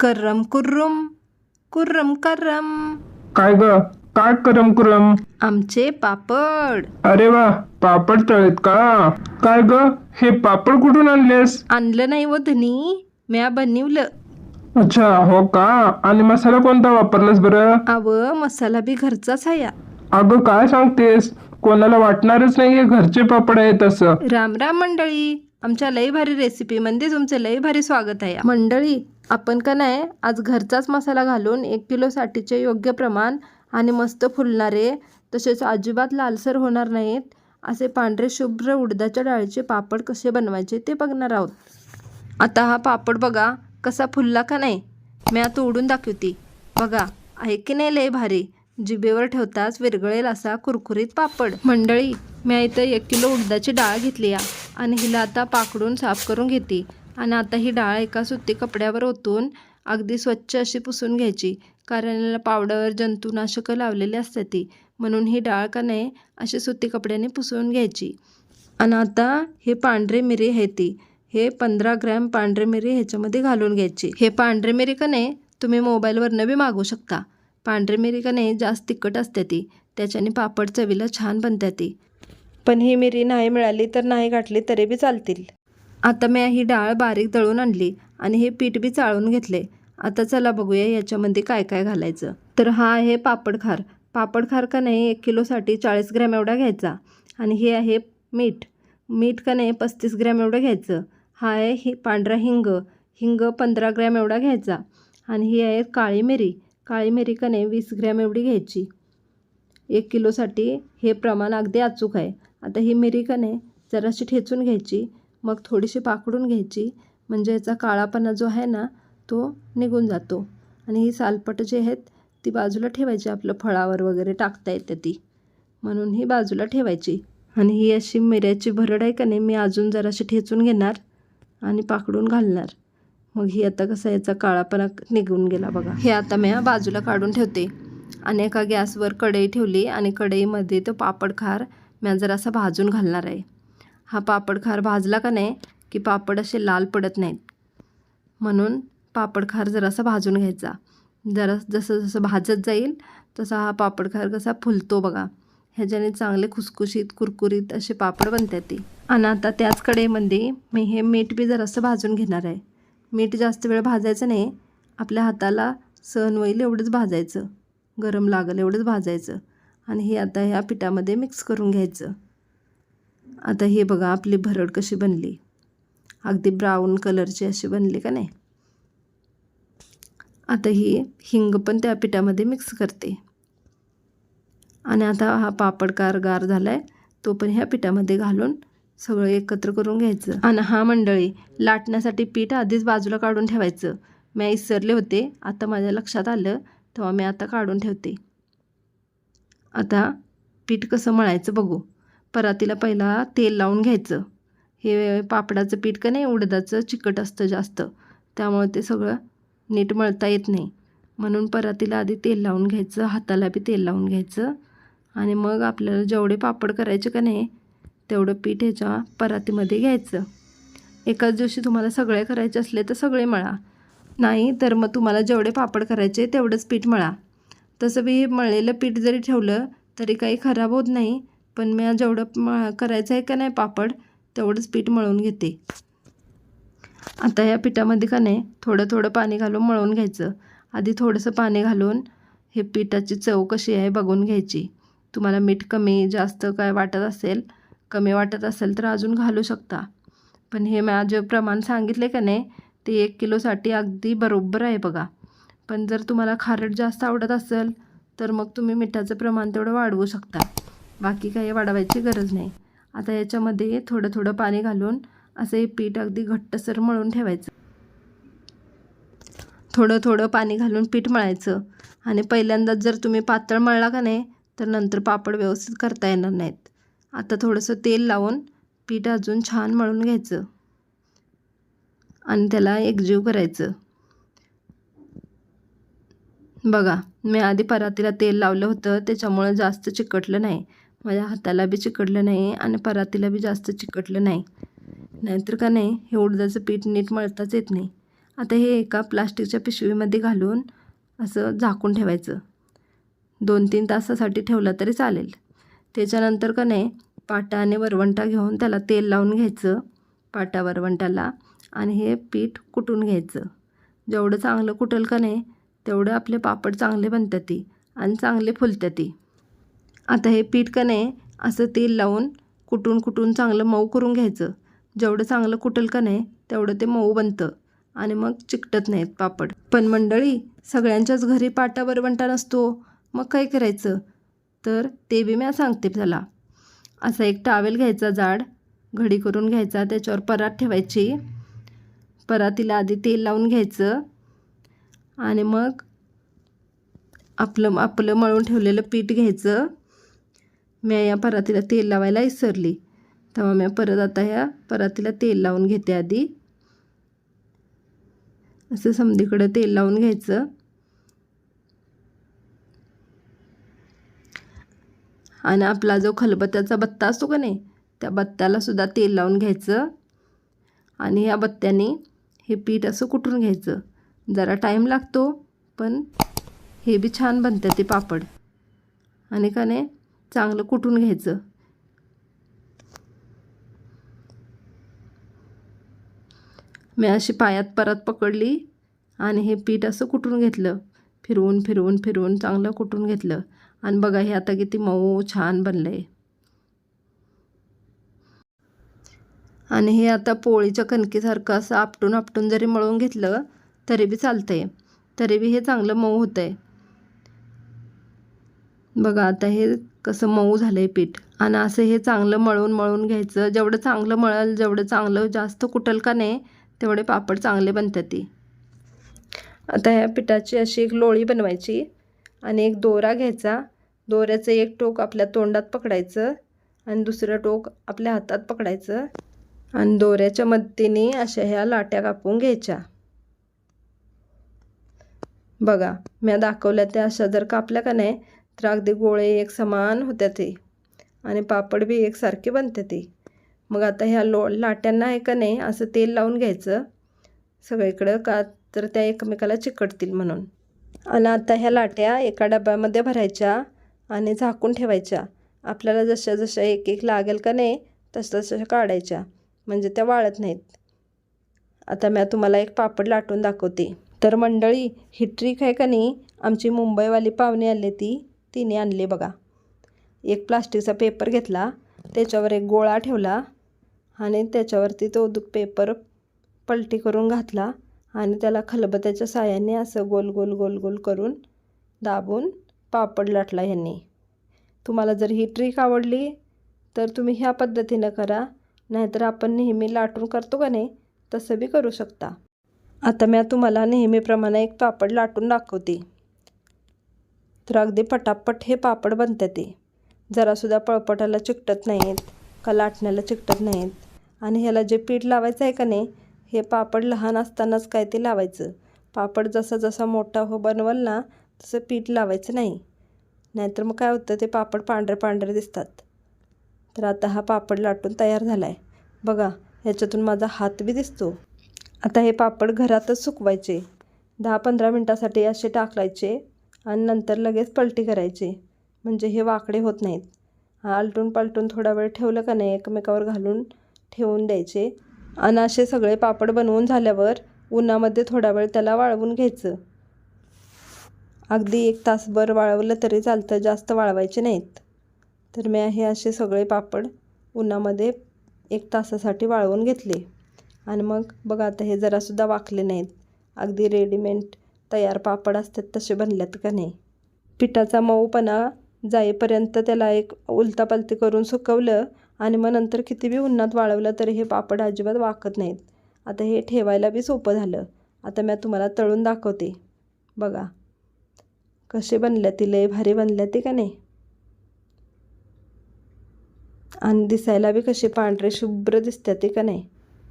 कर्रम कुर्रुम कुर्रम कर्रम काय ग? काय करम करम आमचे पापड. अरे वा पापड तळेत का? काय ग? हे पापड कुठून आणलेस? आणलं नाही व धनी म्या बनवलं. अच्छा हो का? आणि मसाला कोणता वापरलास बरं? अव मसाला बी घरचाच आहे या. अगं काय सांगतेस? कोणाला वाटणारच नाहीये घरचे पापड आहेत असं. राम राम मंडळी आमच्या लई भारी रेसिपीमध्ये तुमचं लई भारी स्वागत आहे मंडळी आपण का नाही आज घरचाच मसाला घालून एक किलोसाठीचे योग्य प्रमाण आणि मस्त फुलणारे तसेच अजिबात लालसर होणार नाहीत असे पांढरे शुभ्र उडदाच्या डाळीचे पापड कसे बनवायचे ते बघणार आहोत. आता हा पापड बघा कसा फुलला का नाही मी आता उडून दाखवते. बघा आहे की नाही लय भारी जिभेवर ठेवताच विरगळेल असा कुरकुरीत पापड. मंडळी मी इथं एक किलो उडदाची डाळ घेतली आणि हिला आता पाकडून साफ करून घेते. आणि आता ही डाळ एका सुती कपड्यावर ओतून अगदी स्वच्छ अशी पुसून घ्यायची. कारण याला पावडर जंतुनाशकं लावलेली असतात ती. म्हणून ही डाळ का नाही अशी सुती कपड्याने पुसून घ्यायची. आणि आता हे पांढरे मिरी आहे ती. हे पंधरा ग्रॅम पांढरे मिरी ह्याच्यामध्ये घालून घ्यायची. हे पांढरे मिरी का नाही तुम्ही मोबाईलवरनं बी मागवू शकता. पांढरे मिरी का नाही जास्त तिखट असते ती. त्याच्याने पापड चवीला छान बनते ती. पण ही मिरी नाही मिळाली तर नाही गाठली तरी बी चालतील. आता मी ही डाळ बारीक दळून आणली आणि हे पीठ बी चाळून घेतले. आता चला बघूया याच्यामध्ये काय काय घालायचं. तर हा आहे पापड खार. पापड खार का नाही एक किलोसाठी चाळीस ग्रॅम एवढा घ्यायचा. आणि हे आहे मीठ. मीठ का नाही पस्तीस ग्रॅम एवढं घ्यायचं. हा आहे हि पांढरा हिंग. हिंग पंधरा ग्रॅम एवढा घ्यायचा. आणि ही आहे काळी मिरी. काळी मिरी का नाही वीस ग्रॅम एवढी घ्यायची. एक किलोसाठी हे प्रमाण अगदी अचूक आहे. आता ही मिरी का नाही जराशी ठेचून घ्यायची. मग थोडीशी पाकडून घ्यायची. म्हणजे याचा काळापणा जो आहे ना तो निघून जातो. आणि ही सालपट जी आहेत ती बाजूला ठेवायची. आपलं फळावर वगैरे टाकता येते ती. म्हणून ही बाजूला ठेवायची. आणि ही अशी मिऱ्याची भरड आहे का नाही मी अजून जराशी ठेचून घेणार आणि पाकडून घालणार. मग ही आता कसा याचा काळापणा निघून गेला बघा. हे आता मी बाजूला काढून ठेवते. आणि एका गॅसवर कढई ठेवली आणि कढईमध्ये तो पापड खार मी जरासा भाजून घालणार आहे. हा पापड खार भाजला का नाही की पापड असे लाल पडत नाहीत. म्हणून पापड खार जरासा भाजून घ्यायचा. जरा जसं जसं भाजत जाईल तसा हा पापड खार कसा फुलतो बघा. ह्याच्याने चांगले खुसखुशीत कुरकुरीत असे पापड बनतात ते. आणि आता त्याच कडेमध्ये मी हे मीठ बी जरासं भाजून घेणार आहे. मीठ जास्त वेळ भाजायचं नाही. आपल्या हाताला सहन होईल एवढंच भाजायचं. गरम लागेल एवढंच भाजायचं. आणि हे आता ह्या पिठामध्ये मिक्स करून घ्यायचं. आता हे बघा आपली भरड कशी बनली? अगदी ब्राऊन कलरची अशी बनली का नाही? आता ही हिंग पण त्या पिठामध्ये मिक्स करते. आणि आता हा पापड कार गार झाला आहे तो पण ह्या पिठामध्ये घालून सगळं एकत्र करून घ्यायचं. आणि हा मंडळी लाटण्यासाठी पीठ आधीच बाजूला काढून ठेवायचं. मी विसरले होते आता माझ्या लक्षात आलं तेव्हा मी आता काढून ठेवते. आता पीठ कसं मळायचं बघू. परातीला पहिला तेल लावून घ्यायचं. हे पापडाचं पीठ का नाही उडदाचं चिकट असतं जास्त. त्यामुळे ते सगळं नीट मळता येत नाही. म्हणून परातीला आधी तेल लावून घ्यायचं हाताला बी तेल लावून घ्यायचं. आणि मग आपल्याला जेवढे पापड करायचे का नाही तेवढं पीठ ह्याच्या परातीमध्ये घ्यायचं. एकाच दिवशी तुम्हाला सगळे करायचे असले तर सगळे मळा. नाही तर मग तुम्हाला जेवढे पापड करायचे तेवढंच पीठ मळा. तसं बी मळलेलं पीठ जरी ठेवलं तरी काही खराब होत नाही. पण मी जेवढं म करायचं आहे का नाही पापड तेवढंच पीठ मळून घेते. आता या पिठामध्ये का नाही थोडं थोडं पाणी घालून मळून घ्यायचं. आधी थोडंसं पाणी घालून हे पिठाची चव कशी आहे बघून घ्यायची. तुम्हाला मीठ कमी जास्त काय वाटत असेल कमी वाटत असेल तर अजून घालू शकता. पण हे माझं प्रमाण सांगितले का नाही ते एक किलोसाठी अगदी बरोबर आहे बघा. पण जर तुम्हाला खारट जास्त आवडत असेल तर मग तुम्ही मिठाचं प्रमाण तेवढं वाढवू शकता. बाकी काही वाढवायची गरज नाही. आता याच्यामध्ये थोडं थोडं पाणी घालून असं हे पीठ अगदी घट्टसर मळून ठेवायचं. थोडं थोडं पाणी घालून पीठ मळायचं. आणि पहिल्यांदाच जर तुम्ही पातळ मळला का नाही तर नंतर पापड व्यवस्थित करता येणार नाहीत. आता थोडंसं तेल लावून पीठ अजून छान मळून घ्यायचं. आणि त्याला एकजीव करायचं. बघा मी आधी परातीला तेल लावलं होतं त्याच्यामुळं जास्त चिकटलं नाही. माझ्या हाताला बी चिकटलं नाही आणि परातीला बी जास्त चिकटलं नाही. नाहीतर का नाही हे उडदाचं पीठ नीट मळताच येत नाही. आता हे एका प्लास्टिकच्या पिशवीमध्ये घालून असं झाकून ठेवायचं. दोन तीन तासासाठी ठेवलं तरी चालेल. त्याच्यानंतर का नाही पाटा आणि वरवंटा घेऊन त्याला तेल लावून घ्यायचं पाटा वरवंटाला आणि हे पीठ कुटून घ्यायचं. जेवढं चांगलं कुटल का नाही तेवढं आपले पापड चांगले बनतात ती आणि चांगले फुलतात ती आता हे पीठ का नाही असं तेल लावून कुटून कुटून चांगलं मऊ करून घ्यायचं. जेवढं चांगलं कुटल का नाही तेवढं ते मऊ बनतं आणि मग चिकटत नाहीत पापड. पण मंडळी सगळ्यांच्याच घरी पाटा वरवंटा नसतो मग काय करायचं? तर ते बी मी सांगते त्याला. असा एक टावेल घ्यायचा जाड घडी करून घ्यायचा त्याच्यावर परात ठेवायची. परातीला आधी तेल लावून घ्यायचं आणि मग आपलं आपलं मळून ठेवलेलं पीठ घ्यायचं. मी या परातीला तेल लावायला विसरली तेव्हा मी परत आता ह्या परातीला तेल लावून घेते आधी. असं समधीकडं तेल लावून घ्यायचं. आणि आपला जो खलबत्त्याचा बत्ता असतो का नाही त्या बत्त्याला सुद्धा तेल लावून घ्यायचं. आणि या बत्त्याने हे पीठ असं कुटून घ्यायचं. जरा टाईम लागतो पण हे बी छान बनतं ते पापड. आणि का नाही चांगलं कुटून घ्यायचं? मी अशी पायात परत पकडली आणि हे पीठ असं कुटून घेतलं? फिरवून फिरवून फिरवून चांगलं कुटून घेतलं? आणि बघा हे आता किती मऊ छान बनलं आहे आणि हे आता पोळीच्या कणकीसारखं असं आपटून आपटून जरी मळून घेतलं तरी बी चालतं आहे तरी बी हे चांगलं मऊ होतं आहे बघा आता हे कसं मऊ झालं आहे पीठ. आणि असं हे चांगलं मळून मळून घ्यायचं. जेवढं चांगलं मळल जेवढं चांगलं जास्त कुटल का नाही तेवढे पापड चांगले बनतात ती. आता ह्या पिठाची अशी एक लोळी बनवायची आणि एक दोरा घ्यायचा. दोऱ्याचं एक टोक आपल्या तोंडात पकडायचं आणि दुसरं टोक आपल्या हातात पकडायचं. आणि दोऱ्याच्या मदतीने अशा ह्या लाट्या कापून घ्यायच्या. बघा म्या दाखवल्या त्या अशा जर कापल्या का नाही तर अगदी गोळे एक समान होत्या ते आणि पापड बी एकसारखे बनते ते मग आता ह्या लो लाट्यांना आहे का नाही असं तेल लावून घ्यायचं. सगळीकडं का तर त्या एकमेकाला चिकटतील म्हणून. आणि आता ह्या लाट्या एका डब्यामध्ये भरायच्या आणि झाकून ठेवायच्या. आपल्याला जशा जशा एक एक लागेल का नाही तसं तशा काढायच्या. म्हणजे त्या वाळत नाहीत. आता मी तुम्हाला एक पापड लाटून दाखवते. तर मंडळी ही ट्रिक आहे का नाही? आमची मुंबईवाली पाहुणे आली ती. तिने आणले बघा. एक प्लास्टिकचा पेपर घेतला त्याच्यावर एक गोळा ठेवला आणि त्याच्यावरती तो दु पेपर पलटी करून घातला आणि त्याला खलबत्याच्या साह्याने असं गोल गोल गोल गोल करून दाबून पापड लाटला ह्यांनी. तुम्हाला जर ही ट्रिक आवडली तर तुम्ही ह्या पद्धतीनं करा नाहीतर आपण नेहमी लाटून करतो का नाही तसं बी करू शकता. आता मी तुम्हाला नेहमीप्रमाणे एक पापड लाटून दाखवते. तर अगदी पटापट हे पापड बनते ते. जरासुद्धा पळपटाला चिकटत नाहीत का लाटण्याला चिकटत नाहीत. आणि ह्याला जे पीठ लावायचं आहे का नाही हे पापड लहान असतानाच काय ते लावायचं. पापड जसा जसा मोठा हो बनवल ना तसं पीठ लावायचं नाही. नाहीतर मग काय होतं ते पापड पांढरे पांढरे दिसतात. तर आता हा पापड लाटून तयार झाला आहे बघा ह्याच्यातून माझा हात बी दिसतो. आता हे पापड घरातच सुकवायचे. दहा पंधरा मिनटासाठी असे टाकलायचे. आणि नंतर लगेच पलटी करायचे. म्हणजे हे वाकडे होत नाहीत. आलटून पालटून थोडा वेळ ठेवलं का नाही एकमेकावर घालून ठेवून द्यायचे. आणि असे सगळे पापड बनवून झाल्यावर उन्हामध्ये थोडा वेळ त्याला वाळवून घ्यायचं. अगदी एक तासभर वाळवलं तरी चालतं जास्त वाळवायचे नाहीत. तर मी हे असे सगळे पापड उन्हामध्ये एक तासासाठी वाळवून घेतले. आणि मग बघा आता हे जरासुद्धा वाकले नाहीत. अगदी रेडीमेड तयार पापड असतात तसे बनल्यात का नाही? पिठाचा मऊपणा जाईपर्यंत त्याला एक उलतापालती करून सुकवलं आणि मग नंतर किती बी उन्हात वाळवलं तरी हे पापड अजिबात वाकत नाहीत. आता हे ठेवायला बी सोपं झालं. आता मी तुम्हाला तळून दाखवते. बघा. कसे बनल्या ती? लय भारी बनल्या ती का नाही? आणि दिसायला बी कसे पांढरे शुभ्र दिसतात ते का नाही?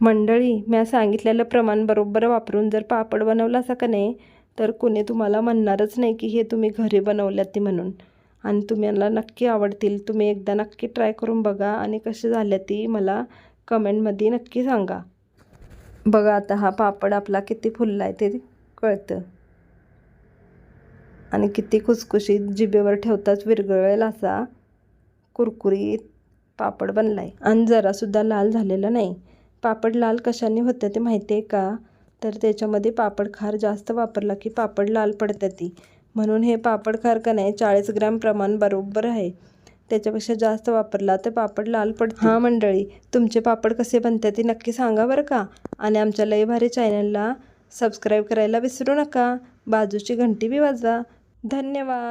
मंडळी मी सांगितलेलं प्रमाण बरोबर वापरून जर पापड बनवला असा का नाही तर कोणी तुम्हाला म्हणणारच नाही की हे तुम्ही घरी बनवल्यात ती म्हणून. आणि तुम्हाला नक्की आवडतील. तुम्ही एकदा नक्की ट्राय करून बघा आणि कसे झाल्या ती मला कमेंटमध्ये नक्की सांगा. बघा आता हा पापड आपला किती फुलला आहे ते कळतं. आणि किती खुसखुशीत जिभेवर ठेवताच विरघळेल असा कुरकुरीत पापड बनला आहे आणि जरासुद्धा लाल झालेला नाही. पापड लाल कशाने होतं ते माहिती आहे का? तर त्याच्यामध्ये पापड खार जास्त वापरला की पापड लाल पडतात ती. म्हणून हे पापड खार का नाही चाळीस ग्रॅम प्रमाण बरोबर आहे. त्याच्यापेक्षा जास्त वापरला तर पापड लाल पडते हां मंडळी. तुमचे पापड कसे बनतात ते नक्की सांगा बरं का? आणि आमच्या लय भारी चॅनलला सबस्क्राईब करायला विसरू नका. बाजूची घंटी बी वाजवा. धन्यवाद.